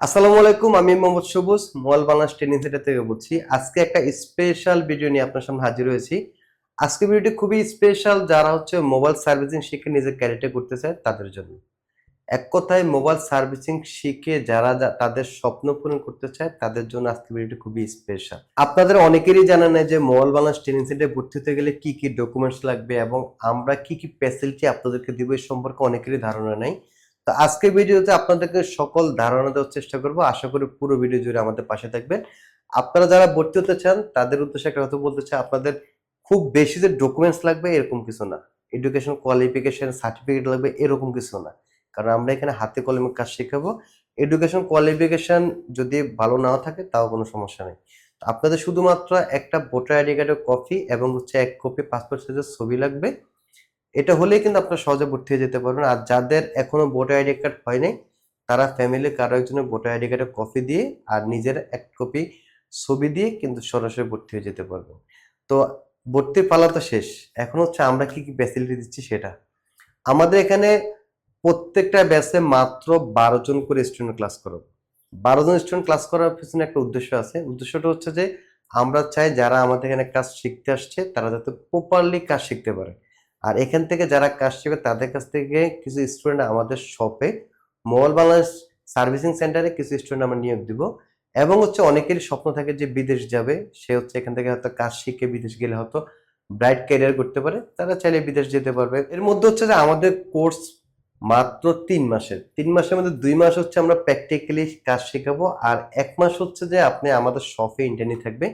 আসসালামু আলাইকুম, আমি মোহাম্মদ সবুজ মোবাইল বাংলাদেশ ট্রেনিং সেন্টার থেকে বলছি। আজকে একটা স্পেশাল ভিডিও নিয়ে আপনার সামনে হাজির হয়েছি। আজকে ভিডিওটি খুবই স্পেশাল যারা হচ্ছে মোবাইল সার্ভিসিং শিখে নিজের ক্যারিয়ারটা করতে চায় তাদের জন্য। এক কথায় মোবাইল সার্ভিসিং শিখে যারা তাদের স্বপ্ন পূরণ করতে চায়, তাদের জন্য আজকে ভিডিওটি খুবই স্পেশাল আপনাদের অনেকেরই জানা নেই যে মোবাইল বাংলাদেশ ট্রেনিং সেন্টারে ভর্তি হতে গেলে কি কি ডকুমেন্টস লাগবে এবং আমরা কি কি ফ্যাসিলিটি আপনাদেরকে দিব এই সম্পর্কে অনেকেরই ধারণা নেই। তো আজকের ভিডিওতে আপনাদেরকে সকল ধারণা দেওয়ার চেষ্টা করব। আশা করি পুরো ভিডিও জুড়ে আমাদের পাশে থাকবেন। আপনারা যারা ভর্তি হতে চান, তাদের উদ্দেশ্যে একটা কথা বলতে চাই, আপনাদের খুব বেশি যে ডকুমেন্টস লাগবে এরকম কিছু না। এডুকেশন কোয়ালিফিকেশন সার্টিফিকেট লাগবে এরকম কিছু না। কারণ আমরা এখানে হাতে কলমে কাজ শেখাবো। এডুকেশন কোয়ালিফিকেশন যদি ভালো নাও থাকে, তাও কোনো সমস্যা নেই। আপনাদের শুধুমাত্র একটা ভোটার আইডি কার্ডের কপি এবং হচ্ছে এক কপি পাসপোর্ট সাইজের ছবি লাগবে। এটা হলেই কিন্তু আপনারা সহজে ভর্তি হয়ে যেতে পারবেন। আর যাদের এখনও ভোটার আইডি কার্ড হয়নি, তারা ফ্যামিলি কারও একজনের ভোটার আইডি কার্ডের কপি দিয়ে আর নিজের এক কপি ছবি দিয়ে কিন্তু সরাসরি ভর্তি হয়ে যেতে পারবেন। তো ভর্তির পালা তো শেষ। এখন হচ্ছে আমরা কি কি ফ্যাসিলিটি দিচ্ছি সেটা। আমাদের এখানে প্রত্যেকটা ব্যাচে মাত্র বারো জন করে স্টুডেন্ট ক্লাস করব। বারো জন স্টুডেন্ট ক্লাস করার পিছনে একটা উদ্দেশ্য আছে। উদ্দেশ্যটা হচ্ছে যে, আমরা চাই যারা আমাদের এখানে কাজ শিখতে আসছে, তারা যাতে প্রপারলি কাজ শিখতে পারে। আর এখান থেকে যারা কাজ শিখবে তাদের কাছ থেকে কিছু স্টুডেন্ট আমাদের শপে মোবাইল বাংলাদেশ সার্ভিসিং সেন্টারে কিছু স্টুডেন্ট আমরা নিয়োগ দিব। এবং হচ্ছে অনেকেরই স্বপ্ন থাকে যে বিদেশ যাবে, সে হচ্ছে এখান থেকে হয়তো কাজ শিখে বিদেশ গেলে হয়তো ব্রাইট ক্যারিয়ার করতে পারে, তারা চাইলে বিদেশ যেতে পারবে। এর মধ্যে হচ্ছে যে আমাদের কোর্স মাত্র তিন মাসের তিন মাসের মধ্যে দুই মাস হচ্ছে আমরা প্র্যাকটিক্যালি কাজ শেখাবো। আর এক মাস হচ্ছে যে আপনি আমাদের শপে ইন্টারনি থাকবে।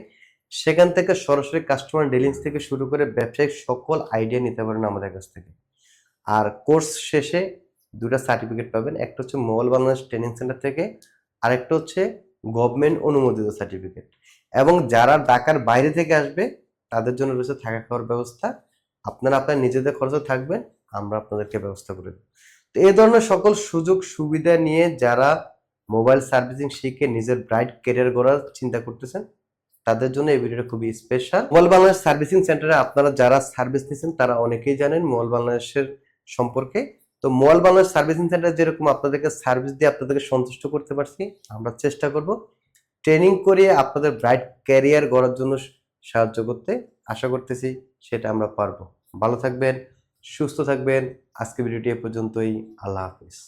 সেখান থেকে সরাসরি কাস্টমার ডিলিংস থেকে শুরু করে ব্যবসায়িক সকল আইডিয়া নিতে পারেন আমাদের কাছ থেকে। আর কোর্স শেষে দুটো সার্টিফিকেট পাবেন, একটা হচ্ছে মোবাইল বাংলাদেশ ট্রেনিং সেন্টার থেকে, আরেকটা হচ্ছে গভর্নমেন্ট অনুমোদিত সার্টিফিকেট এবং যারা ঢাকার বাইরে থেকে আসবে, তাদের জন্য রয়েছে থাকা খাওয়ার ব্যবস্থা। আপনারা আপনার নিজেদের খরচে থাকবেন, আমরা আপনাদেরকে ব্যবস্থা করে দেব। তো এই ধরনের সকল সুযোগ সুবিধা নিয়ে যারা মোবাইল সার্ভিসিং শিখে নিজের ব্রাইট ক্যারিয়ার গড়ার চিন্তা করতেছেন তাদের জন্য এই ভিডিওটা খুবই স্পেশাল মোবাইল বাংলাদেশ সার্ভিসিং সেন্টারে আপনারা যারা সার্ভিস নিচ্ছেন তারা অনেকেই জানেন মোবাইল বাংলাদেশের সম্পর্কে। তো মোবাইল বাংলাদেশ সার্ভিসিং সেন্টার যেরকম আপনাদেরকে সার্ভিস দিয়ে আপনাদেরকে সন্তুষ্ট করতে পারছি, আমরা চেষ্টা করব ট্রেনিং করিয়ে আপনাদের ব্রাইট ক্যারিয়ার গড়ার জন্য সাহায্য করতে। আশা করতেছি সেটা আমরা পারব। ভালো থাকবেন, সুস্থ থাকবেন। আজকে ভিডিওটি এ পর্যন্তই। আল্লাহ হাফিজ।